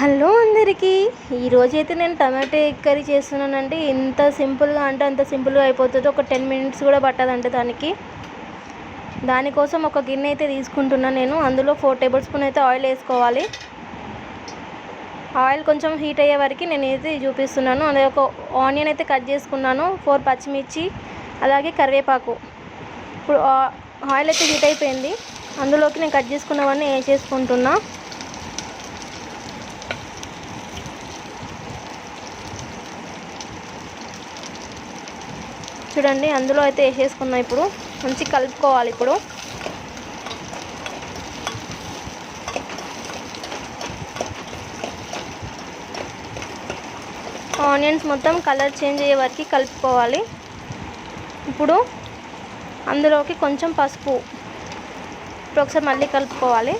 Hello అందరికీ. ఈరోజైతే నేను టమాటో ఎగ్ కర్రీ చేస్తున్నానండి ఇంత సింపుల్గా అంటే అంత సింపుల్గా అయిపోతుంది. ఒక టెన్ మినిట్స్ కూడా పట్టదంటే దానికి. దానికోసం ఒక గిన్నె అయితే తీసుకుంటున్నాను నేను. అందులో ఫోర్ టేబుల్ స్పూన్ అయితే ఆయిల్ వేసుకోవాలి. ఆయిల్ కొంచెం హీట్ అయ్యే వరకు నేను అయితే చూపిస్తున్నాను. అదే ఒక ఆనియన్ అయితే కట్ చేసుకున్నాను. ఫోర్ పచ్చిమిర్చి అలాగే కరివేపాకు. ఇప్పుడు ఆయిల్ అయితే హీట్ అయిపోయింది. అందులోకి నేను కట్ చేసుకున్నవన్నీ వేసేసుకుంటున్నాను చూడండి అందులో అయితే వేసేసుకున్నాం ఇప్పుడు. మంచి కలుపుకోవాలి ఇప్పుడు. ఆనియన్స్ మొత్తం కలర్ చేంజ్ అయ్యే వరకు కలుపుకోవాలి. ఇప్పుడు అందులోకి కొంచెం పసుపు. ఇప్పుడు ఒకసారి మళ్ళీ కలుపుకోవాలి.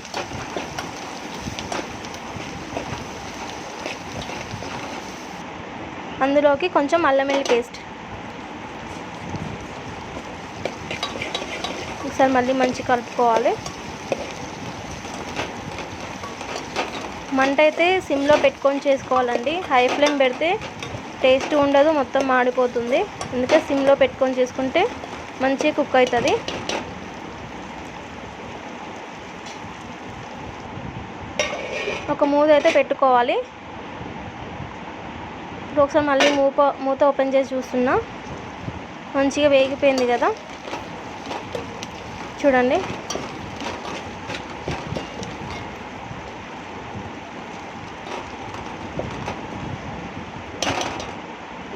అందులోకి కొంచెం అల్లం వెల్లి పేస్ట్. ఒకసారి మళ్ళీ మంచి కలుపుకోవాలి. మంట అయితే సిమ్లో పెట్టుకొని చేసుకోవాలండి. హై ఫ్లేమ్ పెడితే టేస్ట్ ఉండదు మొత్తం మాడిపోతుంది. అందుకే సిమ్లో పెట్టుకొని చేసుకుంటే మంచిగా కుక్ అవుతుంది. ఒక మూత అయితే పెట్టుకోవాలి. ఇప్పుడు ఒకసారి మళ్ళీ మూత మూత ఓపెన్ చేసి చూస్తున్నా. మంచిగా వేగిపోయింది కదా. చూడండి.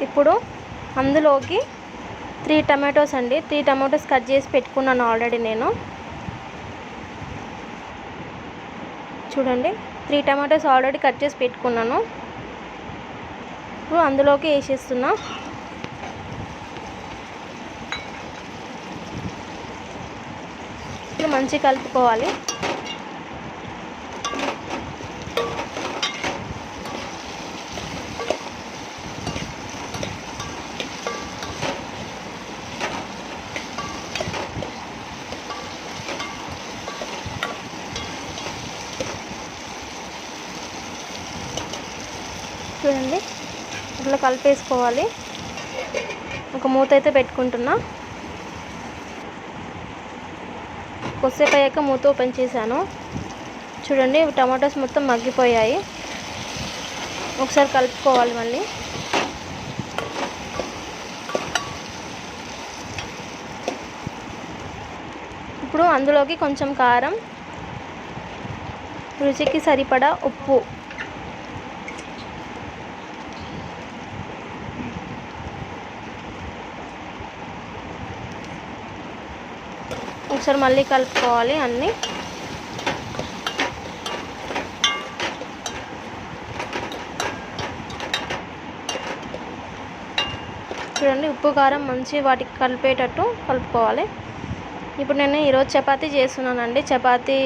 ఇప్పుడు అందులోకి త్రీ టమాటోస్ అండి. త్రీ టమాటోస్ కట్ చేసి పెట్టుకున్నాను ఆల్రెడీ నేను. చూడండి త్రీ టమాటోస్ ఆల్రెడీ కట్ చేసి పెట్టుకున్నాను. ఇప్పుడు అందులోకి వేసేస్తున్నా. ఇప్పుడు మంచిగా కలుపుకోవాలి. చూడండి ఇట్లా కలిపేసుకోవాలి. ఒక మూత అయితే పెట్టుకుంటున్నా. కొద్దిసేపు అయ్యాక మూత ఓపెన్ చేశాను. చూడండి టమాటోస్ మొత్తం మగ్గిపోయాయి. ఒకసారి కలుపుకోవాలి మళ్ళీ. ఇప్పుడు అందులోకి కొంచెం కారం రుచికి సరిపడా ఉప్పు. ఒకసారి మళ్ళీ కలుపుకోవాలి అన్నీ. చూడండి ఉప్పు కారం మంచి వాటికి కలిపేటట్టు కలుపుకోవాలి. ఇప్పుడు నేను ఈరోజు చపాతీ చేస్తున్నానండి. చపాతీ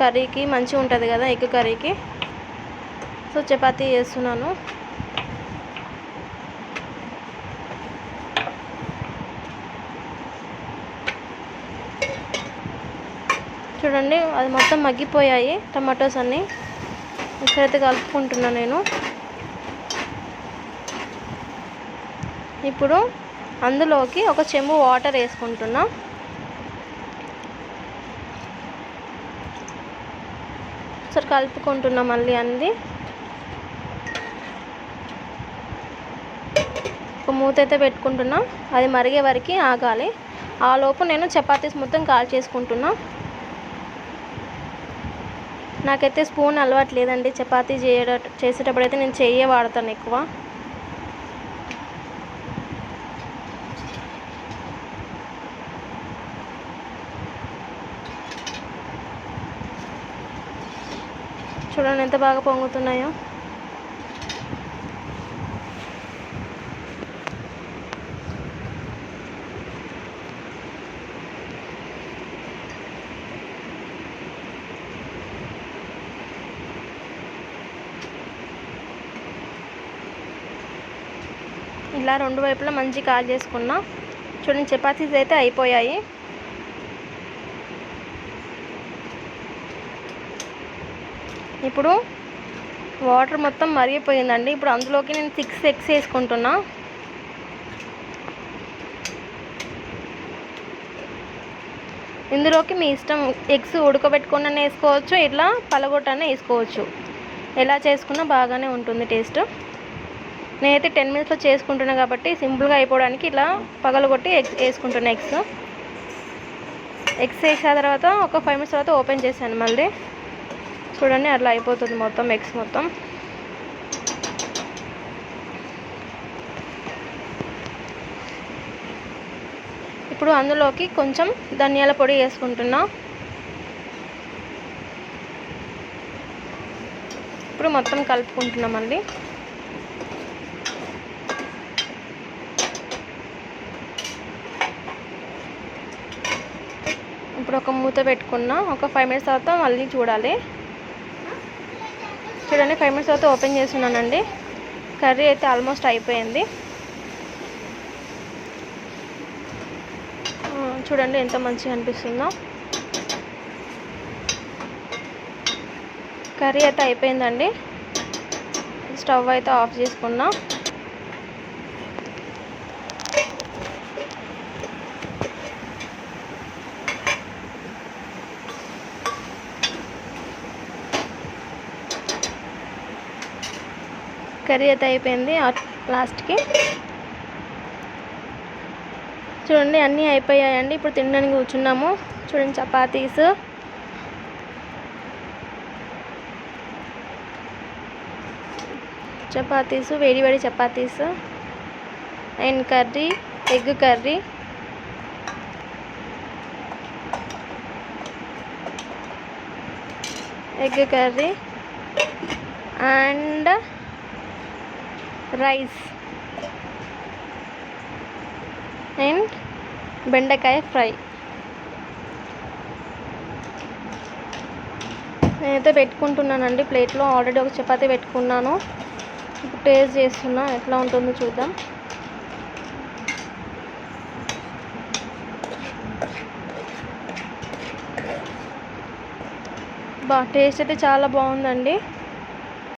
కర్రీకి మంచిగా ఉంటుంది కదా ఎగ్ కర్రీకి. సో చపాతీ చేస్తున్నాను. చూడండి అది మొత్తం మగ్గిపోయాయి టమాటోస్ అన్నీ. ఇక్కడైతే కలుపుకుంటున్నా నేను. ఇప్పుడు అందులోకి ఒక చెంబు వాటర్ వేసుకుంటున్నా. ఒకసారి కలుపుకుంటున్నా మళ్ళీ అంది. ఒక మూత అయితే పెట్టుకుంటున్నా. అది మరిగే వరకు ఆగాలి. ఆ లోపు నేను చపాతీస్ మొత్తం కాల్ చేసుకుంటున్నా. నాకైతే స్పూన్ అలవాటు లేదండి చపాతీ చేయడ చేసేటప్పుడు అయితే నేను చెయ్యే వాడతాను ఎక్కువ. చూడండి ఎంత బాగా పొంగుతున్నాయో. ఇలా రెండు వైపులా మంచి కాల్ చేసుకున్నా. చూడండి చపాతీస్ అయితే అయిపోయాయి. ఇప్పుడు వాటర్ మొత్తం మరిగిపోయిందండి. ఇప్పుడు అందులోకి నేను సిక్స్ ఎగ్స్ వేసుకుంటున్నా. ఇందులోకి మీ ఇష్టం ఎగ్స్ ఉడకబెట్టుకున్న వేసుకోవచ్చు ఇట్లా పలగొట్టనే వేసుకోవచ్చు. ఎలా చేసుకున్నా బాగానే ఉంటుంది టేస్ట్. నేనైతే టెన్ మినిట్స్లో చేసుకుంటున్నా కాబట్టి సింపుల్గా అయిపోవడానికి ఇలా పగలగొట్టి ఎగ్స్ వేసుకుంటున్నా ఎగ్స్. ఎగ్స్ వేసిన తర్వాత ఒక ఫైవ్ మినిట్స్ తర్వాత ఓపెన్ చేశాను మళ్ళీ. చూడండి అట్లా అయిపోతుంది మొత్తం ఎగ్స్ మొత్తం. ఇప్పుడు అందులోకి కొంచెం ధనియాల పొడి వేసుకుంటున్నా. ఇప్పుడు మొత్తం కలుపుకుంటున్నాం మళ్ళీ. ఇప్పుడు ఒక మూత పెట్టుకున్నా ఒక ఫైవ్ మినిట్స్ తర్వాత మళ్ళీ చూడాలి. చూడండి ఫైవ్ మినిట్స్ తర్వాత ఓపెన్ చేస్తున్నానండి. కర్రీ అయితే ఆల్మోస్ట్ అయిపోయింది. చూడండి ఎంత మంచిగా అనిపిస్తుందో. కర్రీ అయితే అయిపోయిందండి. స్టవ్ అయితే ఆఫ్ చేసుకున్నా. కర్రీ అయితే అయిపోయింది లాస్ట్కి. చూడండి అన్నీ అయిపోయాయండి. ఇప్పుడు తినడానికి కూర్చున్నాము. చూడండి చపాతీస్. చపాతీస్ వేడి వేడి chapatis. And curry egg curry. Egg curry. And rice. And బెండకాయ ఫ్రై. నేనైతే పెట్టుకుంటున్నానండి. ప్లేట్లో ఆల్రెడీ ఒక చపాతి పెట్టుకున్నాను. ఇప్పుడు టేస్ట్ చేస్తున్నా. ఎట్లా ఉంటుందో చూద్దాం. బా టేస్ట్ అయితే చాలా బాగుందండి.